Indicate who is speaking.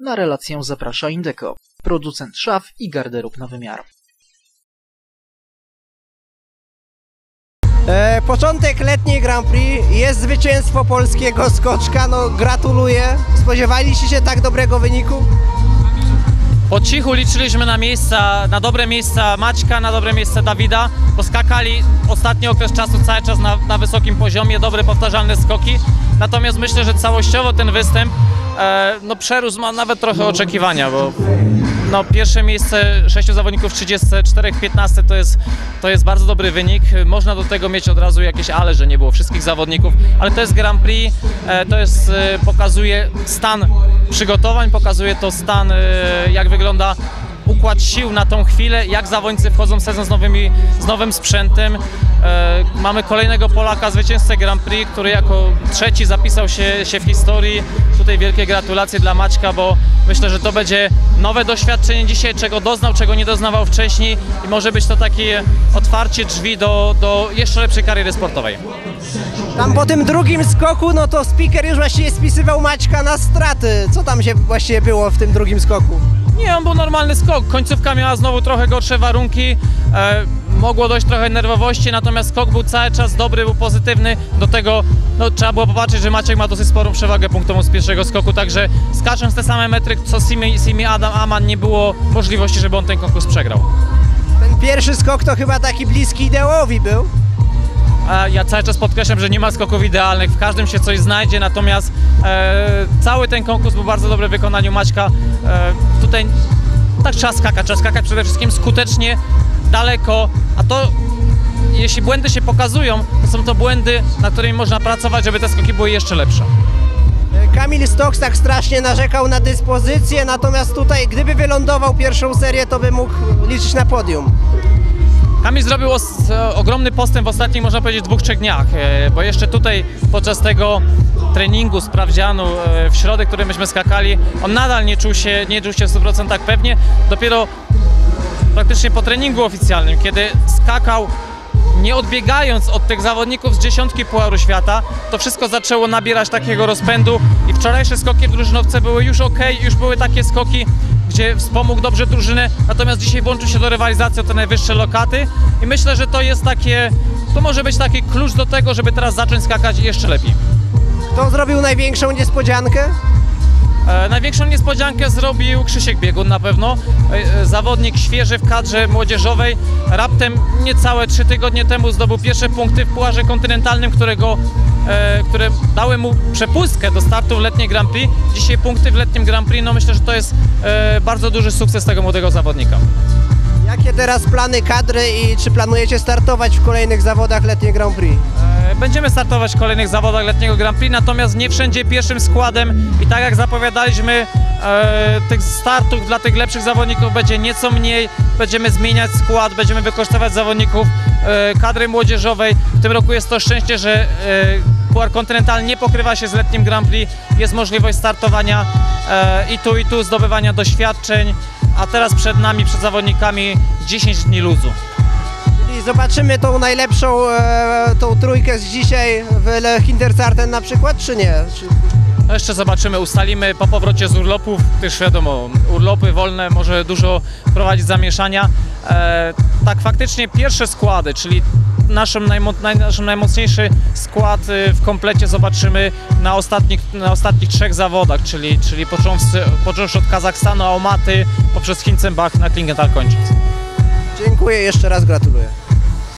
Speaker 1: Na relację zaprasza Indeco, producent szaf i garderób na wymiar.
Speaker 2: E, początek letniej Grand Prix, jest zwycięstwo polskiego skoczka, no gratuluję. Spodziewaliście się tak dobrego wyniku?
Speaker 3: Po cichu liczyliśmy na miejsca, na dobre miejsca Maćka, na dobre miejsca Dawida, bo skakali ostatni okres czasu cały czas na, na wysokim poziomie, dobre powtarzalne skoki. Natomiast myślę, że całościowo ten występ no, przerósł ma nawet trochę oczekiwania, bo no, pierwsze miejsce sześciu zawodników 34-15 to jest, to jest bardzo dobry wynik. Można do tego mieć od razu jakieś ale, że nie było wszystkich zawodników, ale to jest Grand Prix, e, to jest, e, pokazuje stan przygotowań, pokazuje to stan, e, jak wygląda układ sił na tą chwilę, jak zawodnicy wchodzą w sezon z, nowymi, z nowym sprzętem. E, mamy kolejnego Polaka, zwycięzcę Grand Prix, który jako trzeci zapisał się, się w historii. Tutaj wielkie gratulacje dla Maćka, bo myślę, że to będzie nowe doświadczenie dzisiaj, czego doznał, czego nie doznawał wcześniej i może być to takie otwarcie drzwi do, do jeszcze lepszej kariery sportowej.
Speaker 2: Tam po tym drugim skoku, no to speaker już właściwie spisywał Maćka na straty. Co tam się właściwie było w tym drugim skoku?
Speaker 3: Nie, on był normalny skok. Końcówka miała znowu trochę gorsze warunki. E, mogło dojść trochę nerwowości, natomiast skok był cały czas dobry, był pozytywny. Do tego no, trzeba było popatrzeć, że Maciek ma dosyć sporą przewagę punktową z pierwszego skoku, także skacząc te same metry co Simi, Simi Adam Aman, nie było możliwości, żeby on ten konkurs przegrał.
Speaker 2: Ten pierwszy skok to chyba taki bliski ideałowi był.
Speaker 3: A ja cały czas podkreślam, że nie ma skoków idealnych, w każdym się coś znajdzie, natomiast e, cały ten konkurs był bardzo dobry w wykonaniu Maćka. E, tutaj tak trzeba skakać, trzeba skakać przede wszystkim skutecznie, daleko, a to jeśli błędy się pokazują, to są to błędy, na którymi można pracować, żeby te skoki były jeszcze lepsze.
Speaker 2: Kamil Stoks tak strasznie narzekał na dyspozycję, natomiast tutaj, gdyby wylądował pierwszą serię, to by mógł liczyć na podium.
Speaker 3: Kamil zrobił ogromny postęp w ostatnich, można powiedzieć, dwóch, trzech dniach, e, bo jeszcze tutaj podczas tego treningu, sprawdzianu e, w środek, który myśmy skakali, on nadal nie czuł się, nie czuł się w 100% pewnie. Dopiero praktycznie po treningu oficjalnym, kiedy skakał nie odbiegając od tych zawodników z dziesiątki Pucharu Świata, to wszystko zaczęło nabierać takiego rozpędu i wczorajsze skoki w drużynowce były już ok, już były takie skoki, gdzie wspomógł dobrze drużynę, natomiast dzisiaj włączył się do rywalizacji o te najwyższe lokaty i myślę, że to jest takie, to może być taki klucz do tego, żeby teraz zacząć skakać jeszcze lepiej.
Speaker 2: Kto zrobił największą niespodziankę?
Speaker 3: E, największą niespodziankę zrobił Krzysiek Biegun na pewno. E, e, zawodnik świeży w kadrze młodzieżowej. Raptem niecałe trzy tygodnie temu zdobył pierwsze punkty w Pucharze Kontynentalnym, którego, które dały mu przepustkę do startu w letniej Grand Prix. Dzisiaj punkty w letnim Grand Prix, no myślę, że to jest bardzo duży sukces tego młodego zawodnika.
Speaker 2: Jakie teraz plany kadry i czy planujecie startować w kolejnych zawodach letniej Grand Prix?
Speaker 3: E, Będziemy startować w kolejnych zawodach letniego Grand Prix, natomiast nie wszędzie pierwszym składem i tak jak zapowiadaliśmy, e, tych startów dla tych lepszych zawodników będzie nieco mniej. Będziemy zmieniać skład, będziemy wykorzystywać zawodników e, kadry młodzieżowej. W tym roku jest to szczęście, że e, Kontynentalny nie pokrywa się z letnim Grand Prix. Jest możliwość startowania i tu i tu, zdobywania doświadczeń, a teraz przed nami, przed zawodnikami 10 dni luzu.
Speaker 2: Czyli zobaczymy tą najlepszą, e, tą trójkę z dzisiaj w Hinterzarten na przykład, czy nie? Czy...
Speaker 3: No jeszcze zobaczymy, ustalimy po powrocie z urlopów, też wiadomo, urlopy wolne może dużo prowadzić zamieszania. E, tak faktycznie pierwsze składy, czyli naszą najmo, naj, nasz najmocniejszy skład y, w komplecie zobaczymy na ostatnich, na ostatnich trzech zawodach, czyli, czyli począwszy, począwszy od Kazachstanu, Almaty, poprzez Hinzenbach na Klingenthal kończąc.
Speaker 2: Dziękuję, jeszcze raz gratuluję.